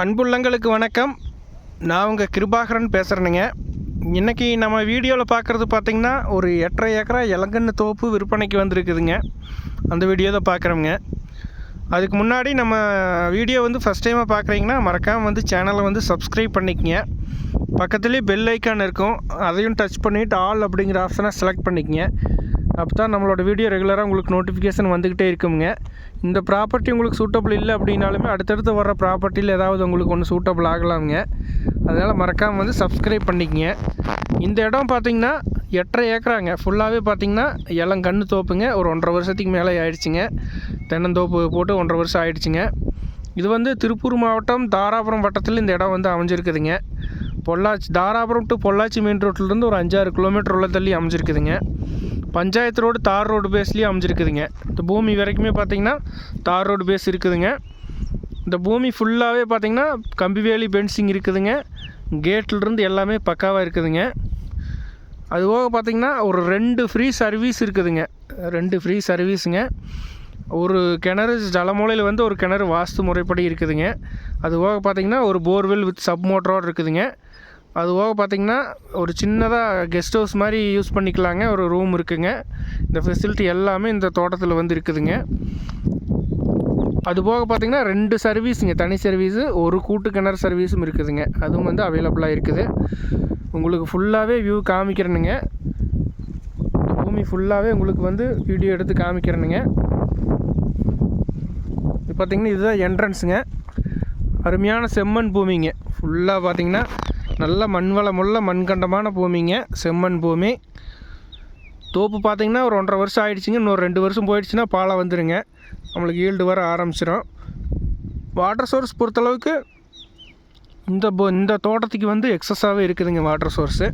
அன்புள்ளங்களுக்கு வணக்கம். நான் உங்கள் கிருபாகரன் பேசுகிறேனுங்க இன்றைக்கி நம்ம வீடியோவில் பார்க்குறது பார்த்திங்கன்னா ஒரு எட்டரை ஏக்கரா இலங்கன்னு தோப்பு விற்பனைக்கு வந்திருக்குதுங்க. அந்த வீடியோ தான் பார்க்குறோங்க அதுக்கு முன்னாடி நம்ம வீடியோ வந்து ஃபஸ்ட் டைமாக பார்க்குறீங்கன்னா மறக்காமல் வந்து சேனலை வந்து சப்ஸ்கிரைப் பண்ணிக்கங்க. பக்கத்துலேயே பெல் ஐக்கான் இருக்கும். அதையும் டச் பண்ணிவிட்டு ஆல் அப்படிங்கிற ஆப்ஷனை செலக்ட் பண்ணிக்கங்க. அப்போ தான் நம்மளோட வீடியோ ரெகுலராக உங்களுக்கு நோட்டிஃபிகேஷன் வந்துக்கிட்டே இருக்குங்க இந்த ப்ராப்பர்ட்டி உங்களுக்கு சூட்டபிள் இல்லை அப்படின்னாலுமே அடுத்தடுத்து வர ப்ராப்பர்ட்டியில் ஏதாவது உங்களுக்கு ஒன்று சூட்டபிள் ஆகலாமுங்க. அதனால் மறக்காமல் வந்து சப்ஸ்கிரைப் பண்ணிக்கங்க. இந்த இடம் பார்த்தீங்கன்னா எட்டரை ஏக்கராங்க. ஃபுல்லாகவே பார்த்தீங்கன்னா எல்லாம் கன்று தோப்புங்க. ஒரு ஒன்றரை வருஷத்துக்கு மேலே ஆயிடுச்சுங்க. தென்னந்தோப்பு போட்டு ஒன்றரை வருஷம் ஆயிடுச்சுங்க. இது வந்து திருப்பூர் மாவட்டம் தாராபுரம் வட்டத்தில் இந்த இடம் வந்து அமைஞ்சிருக்குதுங்க. பொள்ளாச்சி தாராபுரம் டு பொள்ளாச்சி மெயின் ரோட்டிலேருந்து ஒரு அஞ்சாறு கிலோமீட்டர் உள்ள தள்ளி அமைஞ்சிருக்குதுங்க. பஞ்சாயத்து ரோடு தார் ரோடு பேஸ்லேயும் அமைஞ்சிருக்குதுங்க. இந்த பூமி வரைக்குமே பார்த்தீங்கன்னா தார் ரோடு பேஸ் இருக்குதுங்க. இந்த பூமி ஃபுல்லாகவே பார்த்திங்கன்னா கம்பிவேலி பென்சிங் இருக்குதுங்க. கேட்டிலிருந்து எல்லாமே பக்காவாக இருக்குதுங்க. அது போக பார்த்தீங்கன்னா ஒரு ரெண்டு ஃப்ரீ சர்வீஸ் இருக்குதுங்க. ரெண்டு ஃப்ரீ சர்வீஸுங்க ஒரு கிணறு ஜலமூலையில் வந்து ஒரு கிணறு வாஸ்து முறைப்படி இருக்குதுங்க. அது போக பார்த்தீங்கன்னா ஒரு போர்வெல் வித் சப் மோட்டரோடு இருக்குதுங்க. அது போக பார்த்தீங்கன்னா ஒரு சின்னதாக கெஸ்ட் ஹவுஸ் மாதிரி யூஸ் பண்ணிக்கலாங்க. ஒரு ரூம் இருக்குங்க. இந்த ஃபெசிலிட்டி எல்லாமே இந்த தோட்டத்தில் வந்து இருக்குதுங்க. அது போக பார்த்தீங்கன்னா ரெண்டு சர்வீஸுங்க தனி சர்வீஸு ஒரு கூட்டு கிணறு சர்வீஸும் இருக்குதுங்க. அதுவும் வந்து அவைலபிளாக இருக்குது. உங்களுக்கு ஃபுல்லாகவே வியூ காமிக்கிறேனுங்க. இந்த பூமி ஃபுல்லாகவே உங்களுக்கு வந்து வீடியோ எடுத்து காமிக்கிறேனுங்க. இது பார்த்தீங்கன்னா இதுதான் என்ட்ரன்ஸுங்க அருமையான செம்மண் பூமிங்க. ஃபுல்லாக பார்த்திங்கன்னா நல்ல மண் வளமுள்ள மண்கண்டமான பூமிங்க செம்மண் பூமி. தோப்பு பார்த்தீங்கன்னா ஒரு ஒன்றரை வருஷம் ஆகிடுச்சிங்க இன்னொரு ரெண்டு வருஷம் போயிடுச்சுன்னா பாலை வந்துடுங்க நம்மளுக்கு ஈல்டு வர ஆரம்பிச்சிடும் வாட்டர் சோர்ஸ் பொறுத்தளவுக்கு இந்த போ இந்த தோட்டத்துக்கு வந்து எக்ஸஸாகவே இருக்குதுங்க வாட்டர் சோர்ஸு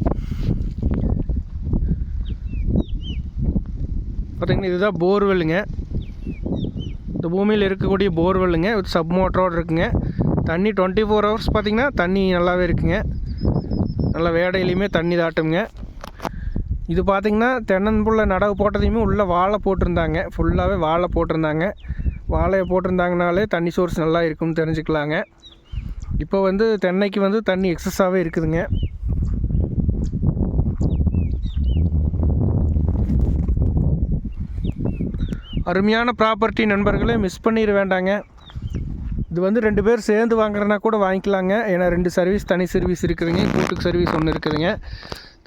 பார்த்திங்கன்னா இதுதான் போர்வெல்லுங்க இந்த பூமியில் இருக்கக்கூடிய போர்வெல்லுங்க வித் சப் மோட்டரோடு இருக்குங்க. தண்ணி டுவெண்ட்டி ஃபோர் ஹவர்ஸ் பார்த்திங்கன்னா தண்ணி நல்லாவே இருக்குங்க. நல்லா வேடையிலையுமே தண்ணி தாட்டுங்க இது பார்த்திங்கன்னா தென்னன்புள்ள நடவு போட்டதையுமே உள்ளே வாழை போட்டிருந்தாங்க. ஃபுல்லாகவே வாழை போட்டிருந்தாங்க. வாழையை போட்டிருந்தாங்கனாலே தண்ணி சோர்ஸ் நல்லா இருக்கும்னு தெரிஞ்சுக்கலாங்க. இப்போ வந்து தென்னைக்கு வந்து தண்ணி எக்ஸஸாகவே இருக்குதுங்க. அருமையான ப்ராப்பர்ட்டி நண்பர்களே மிஸ் பண்ணிட வேண்டாங்க. இது வந்து ரெண்டு பேர் சேர்ந்து வாங்குறதுனா கூட வாங்கிக்கலாங்க. ஏன்னா ரெண்டு சர்வீஸ் தனி சர்வீஸ் இருக்குதுங்க. கூட்டுக்கு சர்வீஸ் ஒன்று இருக்குதுங்க.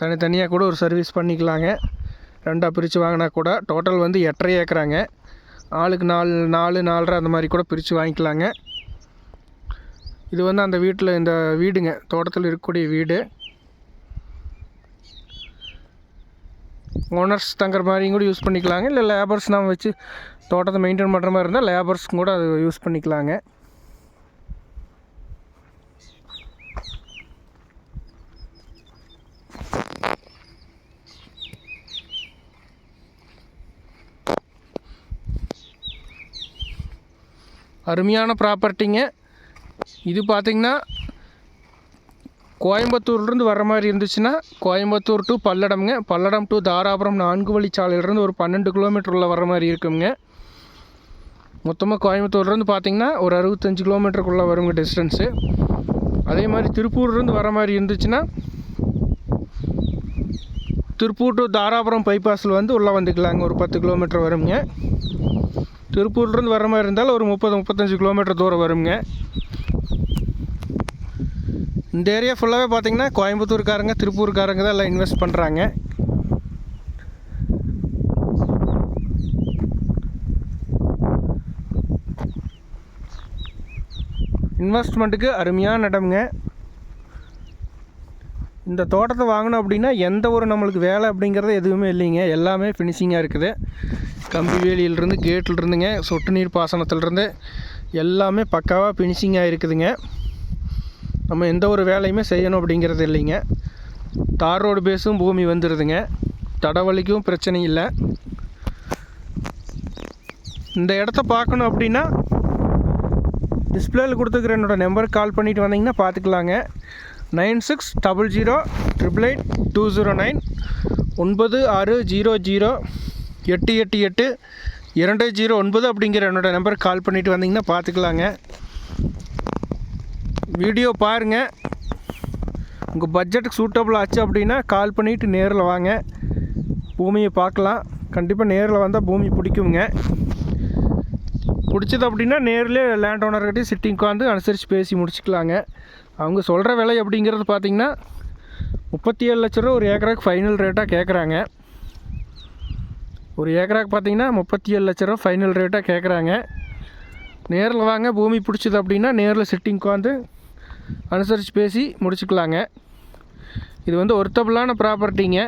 தனித்தனியாக கூட ஒரு சர்வீஸ் பண்ணிக்கலாங்க. ரெண்டாக பிரித்து வாங்கினா கூட டோட்டல் வந்து எட்டரை ஏக்கராங்க. ஆளுக்கு நாலு நாலு நாலரை அந்த மாதிரி கூட பிரித்து வாங்கிக்கலாங்க. இது வந்து அந்த வீட்டில் இந்த வீடுங்க. தோட்டத்தில் இருக்கக்கூடிய வீடு. ஓனர்ஸ் தங்குற மாதிரியும் கூட யூஸ் பண்ணிக்கலாங்க. இல்லை லேபர்ஸ் நம்ம வச்சு தோட்டத்தை மெயின்டைன் பண்ணுற மாதிரி இருந்தால் லேபர்ஸ்க்கும் கூட அது யூஸ் பண்ணிக்கலாங்க. அருமையான ப்ராப்பர்ட்டிங்க இது பார்த்திங்கன்னா கோயம்புத்தூர்லேருந்து வர மாதிரி இருந்துச்சுன்னா கோயம்புத்தூர் டு பல்லடம்ங்க. பல்லடம் டு தாராபுரம் நான்கு வழிச்சாலையிலேருந்து ஒரு பன்னெண்டு கிலோமீட்டர் வர மாதிரி இருக்குங்க. மொத்தமாக கோயம்புத்தூர்லேருந்து பார்த்திங்கன்னா ஒரு அறுபத்தஞ்சு கிலோமீட்டருக்குள்ளே வருங்க டிஸ்டன்ஸு அதே மாதிரி திருப்பூர்லேருந்து வர மாதிரி இருந்துச்சுன்னா திருப்பூர் டு தாராபுரம் பைபாஸில் வந்து உள்ளே வந்துக்கலாங்க. ஒரு பத்து கிலோமீட்டர் வருங்க. திருப்பூர்லேருந்து வர மாதிரி இருந்தாலும் ஒரு முப்பது முப்பத்தஞ்சு கிலோமீட்டர் தூரம் வருங்க. இந்த ஏரியா ஃபுல்லாகவே பார்த்தீங்கன்னா கோயம்புத்தூர்காரங்க திருப்பூர்காரங்க தான் எல்லாம் இன்வெஸ்ட் பண்ணுறாங்க இன்வெஸ்ட்மெண்ட்டுக்கு அருமையான இடம்ங்க. இந்த தோட்டத்தை வாங்கணும் அப்படின்னா எந்த ஒரு நம்மளுக்கு வேலை அப்படிங்கிறது எதுவுமே இல்லைங்க. எல்லாமே ஃபினிஷிங்காக இருக்குது. கம்பி வேலியிலிருந்து கேட்டிலிருந்துங்க சொட்டு நீர் பாசனத்துலேருந்து எல்லாமே பக்காவாக ஃபினிஷிங்காக இருக்குதுங்க நம்ம எந்த ஒரு வேலையுமே செய்யணும் அப்படிங்கிறது இல்லைங்க. தார் ரோடு பேஸும் பூமி வந்துடுதுங்க தடவலிக்கும் பிரச்சனை இல்லை. இந்த இடத்த பார்க்கணும் அப்படின்னா டிஸ்பிளேயில் கொடுத்துக்கிற என்னோடய நம்பருக்கு கால் பண்ணிவிட்டு வந்தீங்கன்னா பார்த்துக்கலாங்க. Nine six double zero triple eight two zero nine ஒன்பது ஆறு ஜீரோ ஜீரோ எட்டு எட்டு எட்டு. இரண்டு ஜீரோ ஒன்பது அப்படிங்கிற என்னோடய நம்பருக்கு கால் பண்ணிவிட்டு வந்தீங்கன்னா பார்த்துக்கலாங்க. வீடியோ பாருங்கள் உங்கள் பட்ஜெட்டுக்கு சூட்டபுள் ஆச்சு அப்படின்னா கால் பண்ணிவிட்டு நேரில் வாங்க. பூமியை பார்க்கலாம். கண்டிப்பாக நேரில் வந்தால் பூமி பிடிக்குங்க. பிடிச்சது அப்படின்னா நேரில் லேண்ட் ஓனர்கிட்டயும் சிட்டிங் உட்காந்து அனுசரித்து பேசி முடிச்சுக்கலாங்க. அவங்க சொல்கிற விலை அப்படிங்கிறது பார்த்தீங்கன்னா முப்பத்தி ஏழு லட்ச ரூபா ஒரு ஏக்கராக்கு ஃபைனல் ரேட்டாக கேட்குறாங்க ஒரு ஏக்கராக்கு பார்த்தீங்கன்னா முப்பத்தி ஏழு லட்ச ரூபா ஃபைனல் ரேட்டாக கேட்குறாங்க நேரில் வாங்க பூமி பிடிச்சது அப்படின்னா நேரில் சிட்டிங் உட்காந்து அனுசரித்து பேசி முடிச்சுக்கலாங்க. இது வந்து ஒர்த்தபிளான ப்ராப்பர்ட்டிங்க.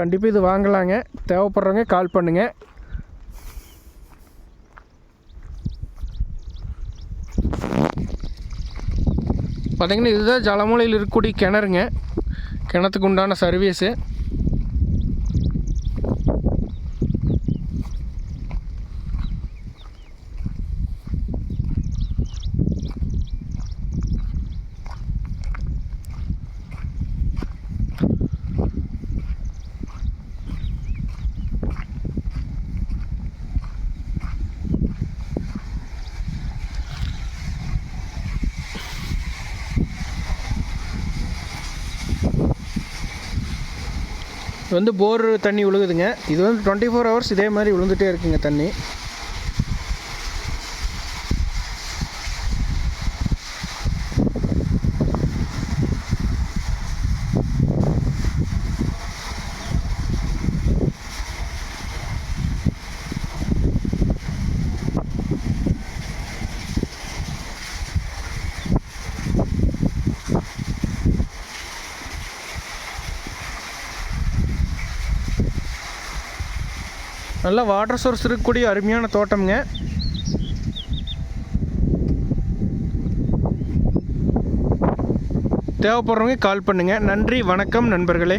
கண்டிப்பாக இது வாங்கலாங்க. தேவைப்படுறவங்க கால் பண்ணுங்கள் பார்த்தீங்கன்னா இதுதான் ஜலமூலையில் இருக்கக்கூடிய கிணறுங்க. கிணத்துக்கு உண்டான சர்வீஸு இது வந்து போர் தண்ணி விழுகுதுங்க இது வந்து டுவெண்ட்டி ஃபோர் ஹவர்ஸ் இதே மாதிரி விழுந்துகிட்டே இருக்குங்க தண்ணி. நல்ல வாட்டர் சோர்ஸ் இருக்கக்கூடிய அருமையான தோட்டம்ங்க. தேவைப்படுறவங்க கால் பண்ணுங்கள் நன்றி வணக்கம் நண்பர்களே.